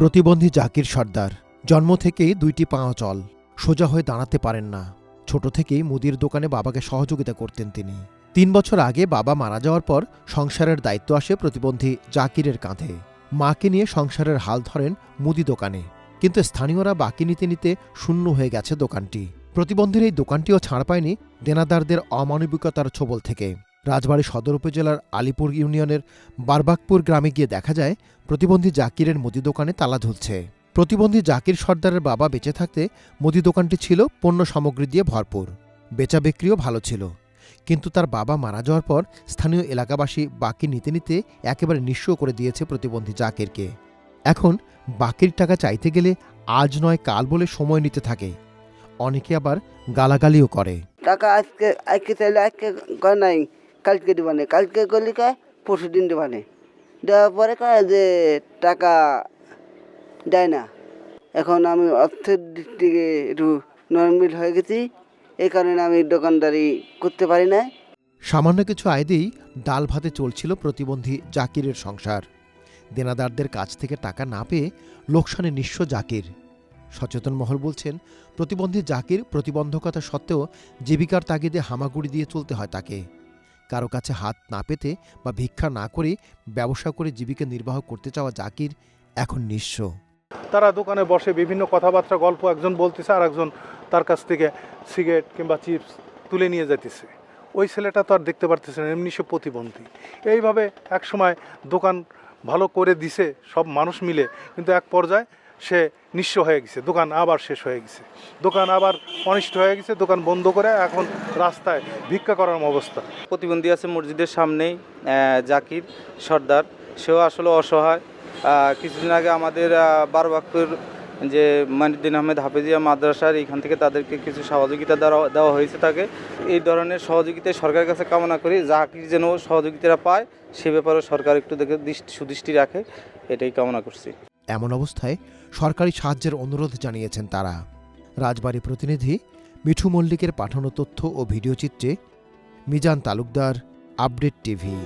প্রতিবন্ধী জাকির সর্দার। জন্ম থেকেই দুইটি পা অচল। সোজা হয়ে দাঁড়াতে পারেন না। ছোট থেকেই মুদির দোকানে বাবাকে সহযোগিতা করতেন তিনি। তিন বছর আগে বাবা মারা যাওয়ার পর সংসারের দায়িত্ব আসে প্রতিবন্ধী জাকিরের কাঁধে। মাকে নিয়ে সংসারের হাল ধরেন মুদি দোকানে। কিন্তু স্থানীয়রা বাকি নিতে নিতে শূন্য হয়ে গেছে দোকানটি। প্রতিবন্ধীর এই দোকানটিও ছাড় পায়নি দেনাদারদের অমানবিকতার ছোবল থেকে। রাজবাড়ী সদর উপজেলার আলিপুর ইউনিয়নের বারবাকপুর গ্রামে গিয়ে দেখা যায়, প্রতিবন্ধী জাকিরের মুদি দোকানে তালা ঝুলছে প্রতিবন্ধী জাকির সর্দারের বাবা বেঁচে থাকতে মুদি দোকানটি ছিল পণ্য সামগ্রী দিয়ে ভরপুর, বেচা বিক্রিও ভালো ছিল। কিন্তু তার বাবা মারা যাওয়ার পর স্থানীয় এলাকাবাসী বাকি নিতে নিতে একেবারে নিঃস্ব করে দিয়েছে প্রতিবন্ধী জাকিরকে। এখন বাকির টাকা চাইতে গেলে আজ নয়, কাল বলে সময় নিতে থাকে। অনেকে আবার গালাগালিও করে। টাকা আজকে আজকে চাইলে আজকে নাই। কালকে দিবানে, কালকে করলে কয় পরশু দিন দিবানে। দেওয়ার পরে কয় যে টাকা দেয় না। এখন আমি অর্থের দিক থেকে একটু নর্মাল হয়ে গেছি, এই কারণে আমি দোকানদারি করতে পারি না সামান্য কিছু আয় দিয়েই ডাল ভাতে চলছিল প্রতিবন্ধী জাকিরের সংসার। দেনাদারদের কাছ থেকে টাকা না পেয়ে লোকসানে নিঃস্ব জাকির। সচেতন মহল বলছেন, প্রতিবন্ধী জাকির প্রতিবন্ধকতা সত্ত্বেও জীবিকার তাগিদে হামাগুড়ি দিয়ে চলতে হয় তাকে। কারও কাছে হাত না পেতে বা ভিক্ষা না করে ব্যবসা করে জীবিকা নির্বাহ করতে চাওয়া জাকির এখন নিঃস্ব। তারা দোকানে বসে বিভিন্ন কথাবার্তা, গল্প একজন বলতেছে আর একজন তার কাছ থেকে সিগারেট কিংবা চিপস তুলে নিয়ে যেতেছে ওই ছেলেটা তো আর দেখতে পারতেছে না, এমনি সে প্রতিবন্ধী। এইভাবে এক সময় দোকান ভালো করে দিছে, সব মানুষ মিলে। কিন্তু এক পর্যায়ে সে নিঃস্ব হয়ে গেছে দোকান আবার শেষ হয়ে গেছে। দোকান আবার অনিষ্ট হয়ে গেছে দোকান বন্ধ করে এখন রাস্তায় ভিক্ষা করার অবস্থা। প্রতিবন্ধী আছে মসজিদের সামনেই জাকির সর্দার। সেও আসলে অসহায়। কিছুদিন আগে আমাদের আহ, যে মানিদ্দিন আহমেদ হাফেজিয়া মাদ্রাসার এখান থেকে তাদেরকে কিছু সহযোগিতা দেওয়া দেওয়া হয়েছে তাকে। এই ধরনের সহযোগিতা সরকারের কাছে কামনা করি জাকির যেন সহযোগিতাটা পায় সে ব্যাপারে সরকার একটু দেখে দৃষ্টি সুদৃষ্টি রাখে এটাই কামনা করছি। এমন অবস্থায় সরকারি সাহায্যের অনুরোধ জানিয়েছেন তারা। রাজবাড়ী প্রতিনিধি মিঠু মল্লিকের পাঠানো তথ্য ও ভিডিওচিত্রে মিজান তালুকদার, আপডেট টিভি।